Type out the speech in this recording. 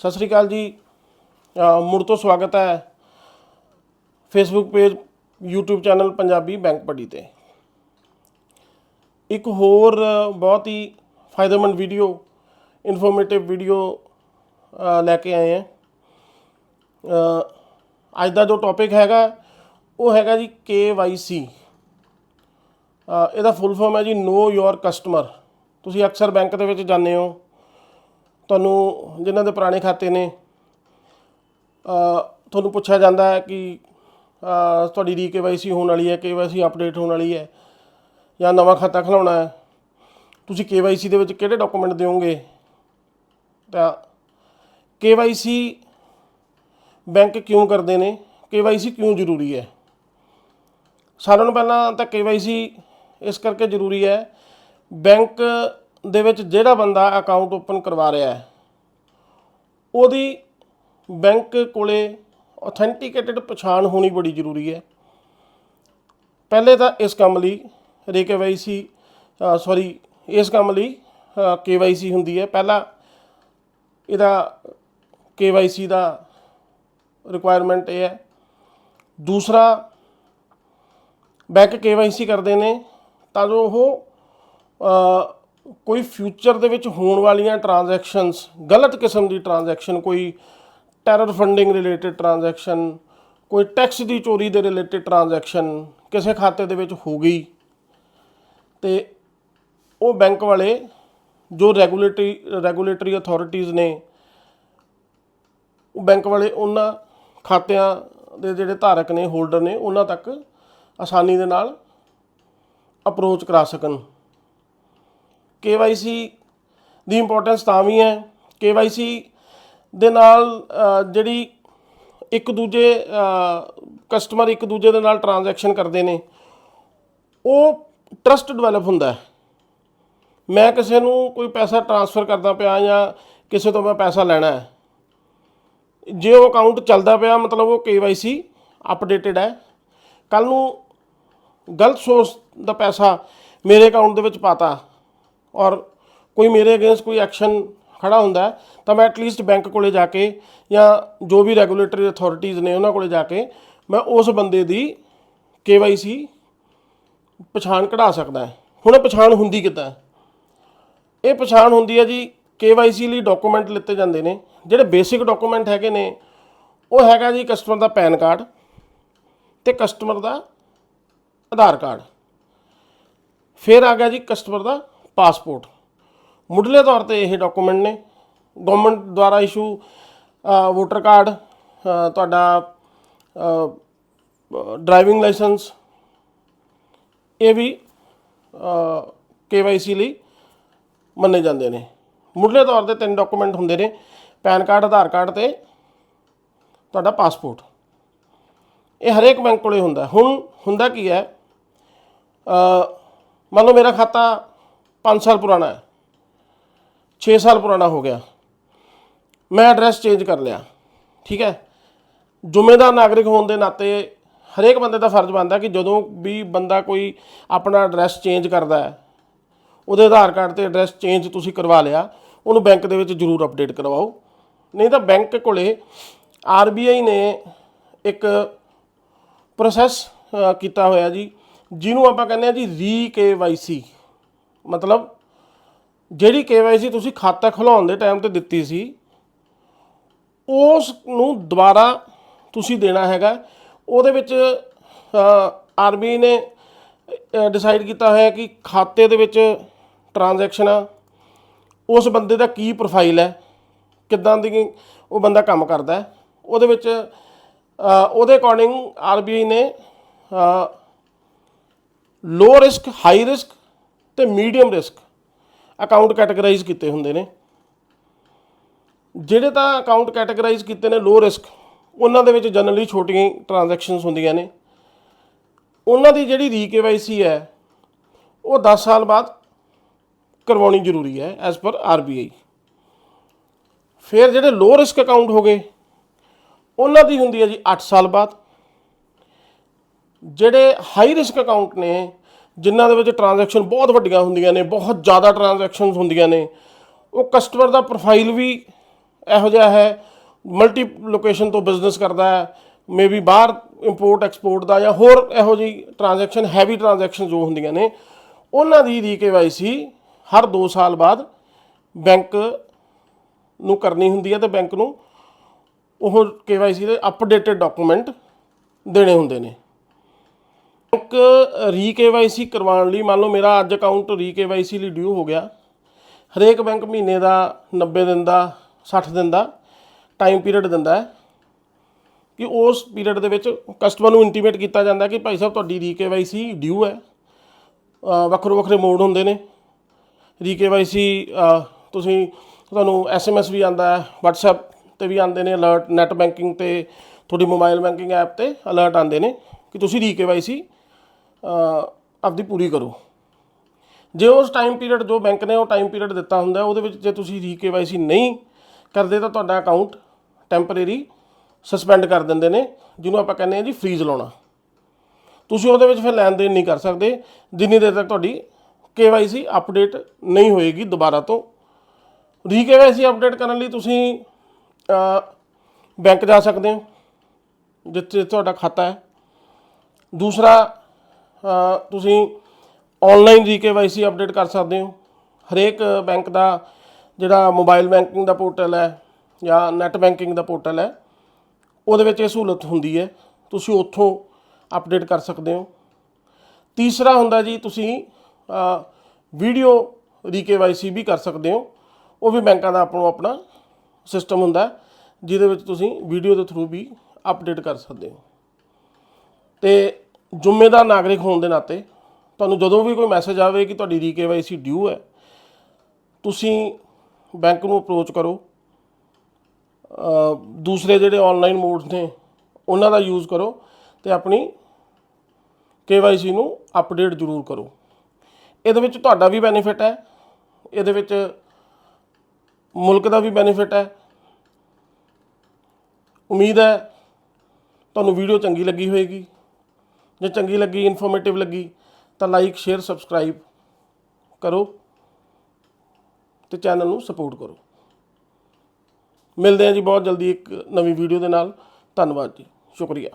ਸਤਿ ਸ੍ਰੀ ਅਕਾਲ ਜੀ। ਮੁੜ ਤੋਂ ਸਵਾਗਤ ਹੈ Facebook page YouTube channel Punjabi bank ਪੜੀ ਤੇ। ਇੱਕ ਹੋਰ ਬਹੁਤ ਹੀ ਫਾਇਦੇਮੰਦ ਵੀਡੀਓ ਇਨਫੋਰਮੇਟਿਵ ਵੀਡੀਓ ਲੈ ਕੇ ਆਏ ਹਾਂ। ਅੱਜ ਦਾ ਜੋ ਟੌਪਿਕ ਹੈਗਾ ਉਹ ਹੈਗਾ ਜੀ KYC ਅ, ਇਹਦਾ ਫੁੱਲ ਫਾਰਮ ਹੈ ਜੀ ਨੋ ਯੋਰ ਕਸਟਮਰ ਤੁਸੀਂ ਅਕਸਰ ਬੈਂਕ ਦੇ ਵਿੱਚ ਜਾਂਦੇ ਹੋ। ਤੁਹਾਨੂੰ ਜਿਨ੍ਹਾਂ ਦੇ ਪੁਰਾਣੇ ਖਾਤੇ ਨੇ ਤੁਹਾਨੂੰ ਪੁੱਛਿਆ ਜਾਂਦਾ ਹੈ ਕਿ ਤੁਹਾਡੀ ਰੀ ਕੇਵਾਈਸੀ ਹੋਣ ਵਾਲੀ ਹੈ, ਕੇਵਾਈਸੀ ਅਪਡੇਟ ਹੋਣ ਵਾਲੀ ਹੈ, ਜਾਂ ਨਵਾਂ ਖਾਤਾ ਖੁਲਾਉਣਾ ਹੈ, ਤੁਸੀਂ ਕੇਵਾਈਸੀ ਦੇ ਵਿੱਚ ਕਿਹੜੇ ਡਾਕੂਮੈਂਟ ਦਿਓਗੇ? ਤਾਂ ਕੇਵਾਈਸੀ ਬੈਂਕ ਕਿਉਂ ਕਰਦੇ ਨੇ? ਕੇਵਾਈਸੀ ਕਿਉਂ ਜ਼ਰੂਰੀ ਹੈ? ਸਾਰਿਆਂ ਨੂੰ ਪਹਿਲਾਂ ਤਾਂ ਕੇਵਾਈਸੀ ਇਸ ਕਰਕੇ ਜ਼ਰੂਰੀ ਹੈ, ਬੈਂਕ ਦੇ ਵਿੱਚ ਜਿਹੜਾ ਬੰਦਾ ਅਕਾਊਂਟ ਓਪਨ ਕਰਵਾ ਰਿਹਾ ਹੈ, ਉਹਦੀ ਬੈਂਕ ਕੋਲੇ ਆਥੈਂਟੀਕੇਟਡ ਪਛਾਣ ਹੋਣੀ ਬੜੀ ਜ਼ਰੂਰੀ ਹੈ। ਪਹਿਲੇ ਤਾਂ ਇਸ ਕੰਮ ਲਈ ਰੇ ਕੇਵਾਈਸੀ ਸੌਰੀ ਇਸ ਕੰਮ ਲਈ ਕੇਵਾਈਸੀ ਹੁੰਦੀ ਹੈ। ਪਹਿਲਾ ਇਹਦਾ ਕੇਵਾਈਸੀ ਦਾ ਰਿਕੁਆਇਰਮੈਂਟ ਇਹ ਹੈ। ਦੂਸਰਾ ਬੈਂਕ ਕੇਵਾਈਸੀ ਕਰਦੇ ਨੇ, ਤਾਂ ਜੋ ਉਹ ਕੋਈ ਫਿਊਚਰ ਦੇ ਵਿੱਚ ਹੋਣ ਵਾਲੀਆਂ ਟ੍ਰਾਂਜੈਕਸ਼ਨਸ ਗਲਤ ਕਿਸਮ ਦੀ ਟ੍ਰਾਂਜੈਕਸ਼ਨ ਕੋਈ ਟੈਰਰ ਫੰਡਿੰਗ ਰਿਲੇਟਡ ਟ੍ਰਾਂਜੈਕਸ਼ਨ ਕੋਈ ਟੈਕਸ ਦੀ ਚੋਰੀ ਦੇ ਰਿਲੇਟਡ ਟ੍ਰਾਂਜੈਕਸ਼ਨ ਕਿਸੇ ਖਾਤੇ ਦੇ ਵਿੱਚ ਹੋ ਗਈ ਤੇ ਉਹ ਬੈਂਕ ਵਾਲੇ ਜੋ ਰੈਗੂਲੇਟਰੀ ਰੈਗੂਲੇਟਰੀ ਅਥਾਰਟੀਆਂ ਨੇ, ਉਹ ਬੈਂਕ ਵਾਲੇ ਉਹਨਾਂ ਖਾਤਿਆਂ ਦੇ ਜਿਹੜੇ ਧਾਰਕ ਨੇ ਹੋਲਡਰ ਨੇ, ਉਹਨਾਂ ਤੱਕ ਆਸਾਨੀ ਦੇ ਨਾਲ ਅਪਰੋਚ ਕਰਾ ਸਕਣ। KYC ਦੀ ਇੰਪੋਰਟੈਂਸ ਤਾਂ ਵੀ ਹੈ। KYC ਦੇ ਨਾਲ ਜਿਹੜੀ ਇੱਕ ਦੂਜੇ ਕਸਟਮਰ ਇੱਕ ਦੂਜੇ ਦੇ ਨਾਲ ਟ੍ਰਾਂਜੈਕਸ਼ਨ ਕਰਦੇ ਨੇ, ਉਹ ਟਰਸਟ ਡਿਵੈਲਪ ਹੁੰਦਾ ਹੈ। ਮੈਂ ਕਿਸੇ ਨੂੰ ਕੋਈ ਪੈਸਾ ਟ੍ਰਾਂਸਫਰ ਕਰਦਾ ਪਿਆ ਜਾਂ ਕਿਸੇ ਤੋਂ ਮੈਂ ਪੈਸਾ ਲੈਣਾ ਹੈ, ਜੇ ਉਹ ਅਕਾਊਂਟ ਚੱਲਦਾ ਪਿਆ, ਮਤਲਬ ਉਹ KYC ਅਪਡੇਟਡ ਹੈ। ਕੱਲ ਨੂੰ ਗਲਤ ਸੋਰਸ ਦਾ ਪੈਸਾ ਮੇਰੇ ਅਕਾਊਂਟ ਦੇ ਵਿੱਚ ਪਾਤਾ। ਔਰ ਕੋਈ ਮੇਰੇ ਅਗੇਂਸਟ ਕੋਈ ਐਕਸ਼ਨ ਖੜਾ ਹੁੰਦਾ ਤਾਂ ਮੈਂ ਐਟਲੀਸਟ ਬੈਂਕ ਕੋਲੇ ਜਾ ਕੇ ਜਾਂ ਜੋ ਵੀ ਰੈਗੂਲੇਟਰੀ ਅਥਾਰਟੀਆਂ ਨੇ ਉਹਨਾਂ ਕੋਲੇ ਜਾ ਕੇ ਮੈਂ ਉਸ ਬੰਦੇ ਦੀ KYC ਪਛਾਣ ਕਢਾ ਸਕਦਾ ਹੁਣ ਪਛਾਣ ਹੁੰਦੀ ਕਿੱਦਾਂ ਇਹ ਪਛਾਣ ਹੁੰਦੀ ਹੈ ਜੀ, KYC ਲਈ ਡਾਕੂਮੈਂਟ ਲਿੱਤੇ ਜਾਂਦੇ ਨੇ, ਜਿਹੜੇ ਬੇਸਿਕ ਡਾਕੂਮੈਂਟ ਹੈਗੇ ਨੇ, ਉਹ ਹੈਗਾ ਜੀ ਕਸਟਮਰ ਦਾ ਪੈਨ ਕਾਰਡ ਤੇ ਕਸਟਮਰ ਦਾ ਆਧਾਰ ਕਾਰਡ। ਫਿਰ ਆ ਗਿਆ ਜੀ ਕਸਟਮਰ ਦਾ ਪਾਸਪੋਰਟ। ਮੁੱਢਲੇ ਤੌਰ ਤੇ ਇਹ ਡਾਕੂਮੈਂਟ ਨੇ। ਗਵਰਨਮੈਂਟ ਦੁਆਰਾ ਇਸ਼ੂ ਵੋਟਰ ਕਾਰਡ ਤੁਹਾਡਾ ਡਰਾਈਵਿੰਗ ਲਾਇਸੈਂਸ ਇਹ ਵੀ KYC ਲਈ ਮੰਨੇ ਜਾਂਦੇ ਨੇ। ਮੁੱਢਲੇ ਤੌਰ ਤੇ ਤਿੰਨ ਡਾਕੂਮੈਂਟ ਹੁੰਦੇ ਨੇ। ਪੈਨ ਕਾਰਡ ਆਧਾਰ ਕਾਰਡ ਤੇ ਤੁਹਾਡਾ ਪਾਸਪੋਰਟ। ਇਹ ਹਰੇਕ ਬੈਂਕ ਕੋਲੇ ਹੁੰਦਾ। ਹੁਣ ਹੁੰਦਾ ਕੀ ਹੈ? ਅ, ਮੰਨ ਲਓ ਮੇਰਾ ਖਾਤਾ 5 ਸਾਲ ਪੁਰਾਣਾ ਹੈ। 6 ਸਾਲ ਪੁਰਾਣਾ ਹੋ ਗਿਆ। ਮੈਂ ਐਡਰੈਸ ਚੇਂਜ ਕਰ ਲਿਆ। ਠੀਕ ਹੈ? ਜ਼ਿੰਮੇਦਾਰ ਨਾਗਰਿਕ ਹੋਣ ਦੇ ਨਾਤੇ ਹਰੇਕ ਬੰਦੇ ਦਾ ਫਰਜ਼ ਬਣਦਾ ਕਿ ਜਦੋਂ ਵੀ ਬੰਦਾ ਕੋਈ ਆਪਣਾ ਐਡਰੈਸ ਚੇਂਜ ਕਰਦਾ ਹੈ, ਉਹਦੇ ਆਧਾਰ ਕਾਰਡ ਤੇ ਐਡਰੈਸ ਚੇਂਜ ਤੁਸੀਂ ਕਰਵਾ ਲਿਆ, ਉਹਨੂੰ ਬੈਂਕ ਦੇ ਵਿੱਚ ਜ਼ਰੂਰ ਅਪਡੇਟ ਕਰਵਾਓ। ਨਹੀਂ ਤਾਂ ਬੈਂਕ ਕੋਲੇ ਆਰਬੀਆਈ ਨੇ ਇੱਕ ਪ੍ਰੋਸੈਸ ਕੀਤਾ ਹੋਇਆ ਜੀ, ਜਿਹਨੂੰ ਆਪਾਂ ਕਹਿੰਦੇ ਆ ਜੀ ਰੀ ਕੇਵਾਈਸੀ ਮਤਲਬ ਜਿਹੜੀ ਕੇਵਾਈਸੀ ਤੁਸੀਂ ਖਾਤਾ ਖੁਲਾਉਣ ਦੇ ਟਾਈਮ ਤੇ ਦਿੱਤੀ ਸੀ ਉਸ ਨੂੰ ਦੁਬਾਰਾ ਤੁਸੀਂ ਦੇਣਾ ਹੈਗਾ। ਉਹਦੇ ਵਿੱਚ ਆਰਬੀਆਈ ਨੇ ਡਿਸਾਈਡ ਕੀਤਾ ਹੋਇਆ ਕਿ ਖਾਤੇ ਦੇ ਵਿੱਚ ਟ੍ਰਾਂਜੈਕਸ਼ਨਾਂ ਉਸ ਬੰਦੇ ਦਾ ਕੀ ਪ੍ਰੋਫਾਈਲ ਹੈ ਕਿੱਦਾਂ ਦੀ ਉਹ ਬੰਦਾ ਕੰਮ ਕਰਦਾ ਉਹਦੇ ਵਿੱਚ ਅ, ਉਹਦੇ ਅਕੋਰਡਿੰਗ ਆਰਬੀਆਈ ਨੇ ਲੋ ਰਿਸਕ ਹਾਈ ਰਿਸਕ ਤੇ ਮੀਡੀਅਮ ਰਿਸਕ ਅਕਾਊਂਟ ਕੈਟਾਗਰਾਈਜ਼ ਕੀਤੇ ਹੁੰਦੇ ਨੇ। ਜਿਹੜੇ ਤਾਂ ਅਕਾਊਂਟ ਕੈਟਾਗਰਾਈਜ਼ ਕੀਤੇ ਨੇ ਲੋ ਰਿਸਕ ਉਹਨਾਂ ਦੇ ਵਿੱਚ ਜਨਰਲੀ ਛੋਟੀਆਂ ਟ੍ਰਾਂਜੈਕਸ਼ਨਸ ਹੁੰਦੀਆਂ ਨੇ। ਉਹਨਾਂ ਦੀ ਜਿਹੜੀ ਰੀਕੇਵਾਈਸੀ ਹੈ, ਉਹ 10 ਸਾਲ ਬਾਅਦ ਕਰਵਾਉਣੀ ਜ਼ਰੂਰੀ ਹੈ ਐਜ਼ ਪਰ ਆਰਬੀਆਈ ਫਿਰ ਜਿਹੜੇ ਲੋ ਰਿਸਕ ਅਕਾਊਂਟ ਹੋ ਗਏ, ਉਹਨਾਂ ਦੀ ਹੁੰਦੀ ਹੈ ਜੀ 8 ਸਾਲ ਬਾਅਦ। ਜਿਹੜੇ ਹਾਈ ਰਿਸਕ ਅਕਾਊਂਟ ਨੇ ਜਿਨ੍ਹਾਂ ਦੇ ਵਿੱਚ ਟ੍ਰਾਂਜੈਕਸ਼ਨ ਬਹੁਤ ਵੱਡੀਆਂ ਹੁੰਦੀਆਂ ਨੇ, ਬਹੁਤ ਜ਼ਿਆਦਾ ਟ੍ਰਾਂਜੈਕਸ਼ਨਸ ਹੁੰਦੀਆਂ ਨੇ, ਉਹ ਕਸਟਮਰ ਦਾ ਪ੍ਰੋਫਾਈਲ ਵੀ ਇਹੋ ਜਿਹਾ ਹੈ ਮਲਟੀ ਲੋਕੇਸ਼ਨ ਤੋਂ ਬਿਜ਼ਨਸ ਕਰਦਾ ਹੈ ਮੇਬੀ ਬਾਹਰ ਇੰਪੋਰਟ ਐਕਸਪੋਰਟ ਦਾ ਜਾਂ ਹੋਰ ਇਹੋ ਜਿਹੀ ਟ੍ਰਾਂਜੈਕਸ਼ਨ ਹੈਵੀ ਟ੍ਰਾਂਜੈਕਸ਼ਨ ਜੋ ਹੁੰਦੀਆਂ ਨੇ, ਉਹਨਾਂ ਦੀ ਰੀਕੇਵਾਈਸੀ ਹਰ 2 ਸਾਲ ਬਾਅਦ ਬੈਂਕ ਨੂੰ ਕਰਨੀ ਹੁੰਦੀ ਹੈ ਤੇ ਬੈਂਕ ਨੂੰ ਉਹ ਕੇਵਾਈਸੀ ਦੇ ਅਪਡੇਟਡ ਡਾਕੂਮੈਂਟ ਦੇਣੇ ਹੁੰਦੇ ਨੇ। ਬੈਂਕ ਰੀ ਰੀਕੇਵਾਈਸੀ ਕਰਵਾਉਣ ਲਈ ਮੰਨ ਲਓ ਮੇਰਾ ਅੱਜ ਅਕਾਊਂਟ ਰੀ ਰੀਕੇਵਾਈਸੀ ਲਈ ਡਿਊ ਹੋ ਗਿਆ। ਹਰੇਕ ਬੈਂਕ ਮਹੀਨੇ ਦਾ 90 ਦਿਨ ਦਾ 60 ਦਿਨ ਦਾ ਟਾਈਮ ਪੀਰੀਅਡ ਦਿੰਦਾ ਹੈ ਕਿ ਉਸ ਪੀਰੀਅਡ ਦੇ ਵਿੱਚ ਕਸਟਮਰ ਨੂੰ ਇੰਟੀਮੇਟ ਕੀਤਾ ਜਾਂਦਾ ਕਿ ਭਾਈ ਸਾਹਿਬ ਤੁਹਾਡੀ ਰੀ ਰੀਕੇਵਾਈਸੀ ਡਿਊ ਹੈ। ਅ, ਵੱਖਰੇ ਵੱਖਰੇ ਮੋਡ ਹੁੰਦੇ ਨੇ। ਰੀ ਰੀਕੇਵਾਈਸੀ ਤੁਸੀਂ ਤੁਹਾਨੂੰ ਐਸਐਮਐਸ ਵੀ ਆਂਦਾ ਹੈ WhatsApp ਤੇ ਵੀ ਆਉਂਦੇ ਨੇ ਅਲਰਟ ਨੈਟ ਬੈਂਕਿੰਗ ਤੇ ਤੁਹਾਡੀ ਮੋਬਾਈਲ ਬੈਂਕਿੰਗ ਐਪ ਤੇ ਅਲਰਟ ਆਉਂਦੇ ਨੇ ਕਿ ਤੁਸੀਂ ਰੀ ਰੀਕੇਵਾਈਸੀ ਆਪਦੀ ਪੂਰੀ ਕਰੋ। ਜੇ ਉਸ ਟਾਈਮ ਪੀਰੀਅਡ ਜੋ ਬੈਂਕ ਨੇ ਉਹ ਟਾਈਮ ਪੀਰੀਅਡ ਦਿੱਤਾ ਹੁੰਦਾ, ਉਹਦੇ ਵਿੱਚ ਜੇ ਤੁਸੀਂ ਰੀਕੇਵਾਈਸੀ ਨਹੀਂ ਕਰਦੇ ਤਾਂ ਤੁਹਾਡਾ ਅਕਾਊਂਟ ਟੈਂਪਰੇਰੀ ਸਸਪੈਂਡ ਕਰ ਦਿੰਦੇ ਨੇ, ਜਿਹਨੂੰ ਆਪਾਂ ਕਹਿੰਦੇ ਆ ਜੀ ਫ੍ਰੀਜ਼ ਲਾਉਣਾ। ਤੁਸੀਂ ਉਹਦੇ ਵਿੱਚ ਫਿਰ ਲੈਣ ਦੇਣ ਨਹੀਂ ਕਰ ਸਕਦੇ, ਜਿੰਨੀ ਦੇਰ ਤੱਕ ਤੁਹਾਡੀ KYC ਅਪਡੇਟ ਨਹੀਂ ਹੋਏਗੀ ਦੁਬਾਰਾ ਤੋਂ। ਰੀਕੇਵਾਈਸੀ ਅਪਡੇਟ ਕਰਨ ਲਈ ਤੁਸੀਂ ਬੈਂਕ ਜਾ ਸਕਦੇ ਹੋ, ਜਿੱਥੇ ਤੁਹਾਡਾ ਖਾਤਾ ਹੈ। ਦੂਸਰਾ ਤੁਸੀਂ ਆਨਲਾਈਨ ਰੀਕੇਵਾਈਸੀ ਅਪਡੇਟ ਕਰ ਸਕਦੇ ਹੋ। ਹਰੇਕ ਬੈਂਕ ਦਾ ਜਿਹੜਾ ਮੋਬਾਈਲ ਬੈਂਕਿੰਗ ਦਾ ਪੋਰਟਲ ਹੈ ਜਾਂ ਨੈਟ ਬੈਂਕਿੰਗ ਦਾ ਪੋਰਟਲ ਹੈ, ਉਹਦੇ ਵਿੱਚ ਇਹ ਸਹੂਲਤ ਹੁੰਦੀ ਹੈ। ਤੁਸੀਂ ਉੱਥੋਂ ਅਪਡੇਟ ਕਰ ਸਕਦੇ ਹੋ। ਤੀਸਰਾ ਹੁੰਦਾ ਜੀ, ਤੁਸੀਂ ਵੀਡੀਓ ਰੀਕੇਵਾਈਸੀ ਵੀ ਕਰ ਸਕਦੇ ਹੋ। ਉਹ ਵੀ ਬੈਂਕਾਂ ਦਾ ਆਪਣੋ ਆਪਣਾ ਸਿਸਟਮ ਹੁੰਦਾ ਜਿਹਦੇ ਵਿੱਚ ਤੁਸੀਂ ਵੀਡੀਓ ਦੇ ਥਰੂ ਵੀ ਅਪਡੇਟ ਕਰ ਸਕਦੇ ਹੋ। ਤੇ ਜ਼ਿੰਮੇਦਾਰ ਨਾਗਰਿਕ ਹੋਣ ਦੇ ਨਾਤੇ ਤੁਹਾਨੂੰ ਜਦੋਂ ਵੀ ਕੋਈ ਮੈਸੇਜ ਆਵੇ ਕਿ ਤੁਹਾਡੀ ਰੀਕੇਵਾਈਸੀ ਡਿਊ ਹੈ, ਤੁਸੀਂ ਬੈਂਕ ਨੂੰ ਅਪਰੋਚ ਕਰੋ। ਦੂਸਰੇ ਜਿਹੜੇ ਆਨਲਾਈਨ ਮੋਡਸ ਨੇ, ਉਹਨਾਂ ਦਾ ਯੂਜ਼ ਕਰੋ ਤੇ ਆਪਣੀ KYC ਨੂੰ ਅਪਡੇਟ ਜ਼ਰੂਰ ਕਰੋ। ਇਹਦੇ ਵਿੱਚ ਤੁਹਾਡਾ ਵੀ ਬੈਨੀਫਿਟ ਹੈ, ਇਹਦੇ ਵਿੱਚ ਮੁਲਕ ਦਾ ਵੀ ਬੈਨੀਫਿਟ ਹੈ। ਉਮੀਦ ਹੈ ਤੁਹਾਨੂੰ ਵੀਡੀਓ ਚੰਗੀ ਲੱਗੀ ਹੋਵੇਗੀ ਜੇ ਚੰਗੀ ਲੱਗੀ ਇਨਫੋਰਮੇਟਿਵ ਲੱਗੀ, ਤਾਂ ਲਾਈਕ ਸ਼ੇਅਰ ਸਬਸਕ੍ਰਾਈਬ ਕਰੋ ਤੇ ਚੈਨਲ ਨੂੰ ਸਪੋਰਟ ਕਰੋ। ਮਿਲਦੇ ਹਾਂ ਜੀ ਬਹੁਤ ਜਲਦੀ ਇੱਕ ਨਵੀਂ ਵੀਡੀਓ ਦੇ ਨਾਲ। ਧੰਨਵਾਦ ਜੀ। ਸ਼ੁਕਰੀਆ।